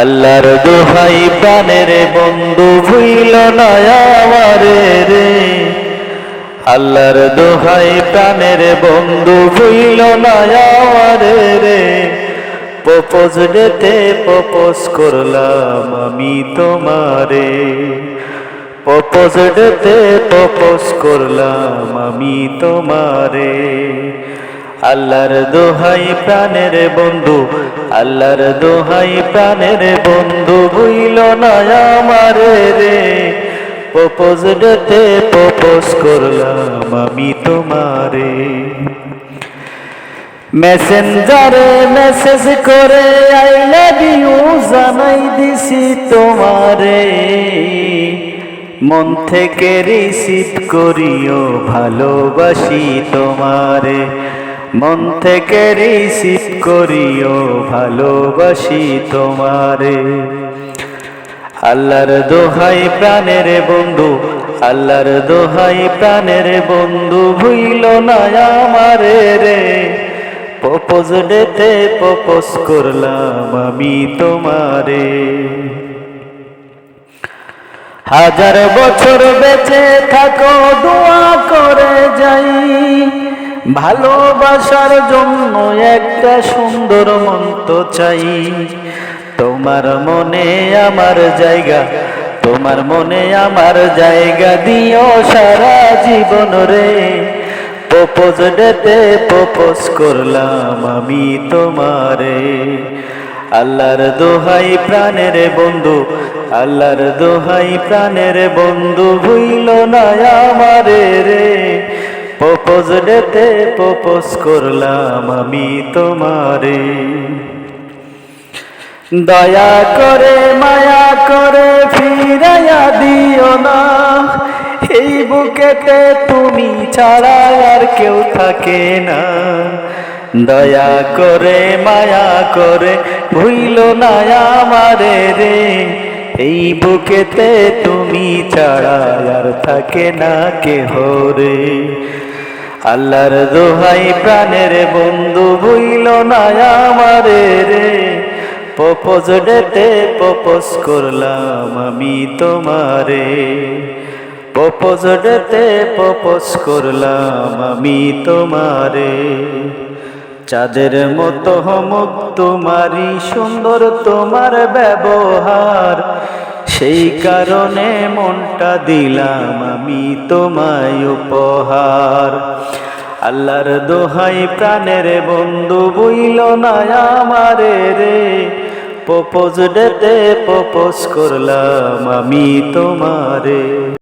আল্লাহর দোহাই প্রাণের বন্ধু ভুইল না রে। আল্লাহর দোহাই প্রাণের বন্ধু ভুইল না আমারে রে। পপোজ ডেতে পোপোজ করলাম আমি তোমারে। পপোজ ডেতে পোপোজ করলাম আমি তোমারে। আল্লাহর দোহাই প্রাণের বন্ধু, আল্লাহর দোহাই প্রাণের বন্ধু বুইল না আমারে রে। পপোজ ডেতে পপোজ করলাম আমি তোমারে। মেসেঞ্জারে মেসেজ করে আই লাভ ইউ জানাই দিছি তোমারে। মন থেকে রিসিভ করিও, ভালোবাসি তোমারে। মন থেকে রিসিভ করিও, ভালোবাসি তোমারে। আল্লাহর দোহাই প্রাণের বন্ধু, আল্লাহর দোহাই প্রাণের বন্ধু ভুইল না আমারে রে। পপোজ ডেতে পপোজ করলাম আমি তোমারে। হাজার বছর বেঁচে থাকো, দোয়া করে যাই। ভালোবাসার জন্য একটা সুন্দর মন্ত চাই। তোমার মনে আমার জায়গা, তোমার মনে আমার জায়গা দিও সারা জীবন রে। পোপোজ ডেতে পোপোজ করলাম আমি তোমারে। আল্লাহর দোহাই প্রাণের বন্ধু, আল্লাহর দোহাই প্রাণের বন্ধু ভুইল না আমারে রে। পপোজ ডেতে পপোজ করলাম আমি তোমারে। দয়া করে, মায়া করে ফিরাইয়া দিও না। এই বুকেতে তুমি ছাড়া আর কেউ থাকে না। দয়া করে, মায়া করে ভুইল না আমারে রে। এই বুকেতে তুমি ছাড়া আর থাকে না কেহ রে। আল্লাহর দোহাই প্রাণের বন্ধু ভুইল না আমারে রে। পপোজ ডেতে পপোজ করলাম আমি তোমারে। পপোজ ডেতে পপোজ করলাম আমি তোমারে। চাঁদের মতো মুখ তোমারই সুন্দর তোমার ব্যবহার। সেই কারণে মনটা দিলাম আমি তোমায় উপহার। আল্লাহর দোহাই প্রাণের বন্ধু বইল না আমারে রে। পোপোজ ডেতে পোপোজ করলাম আমি তোমারে।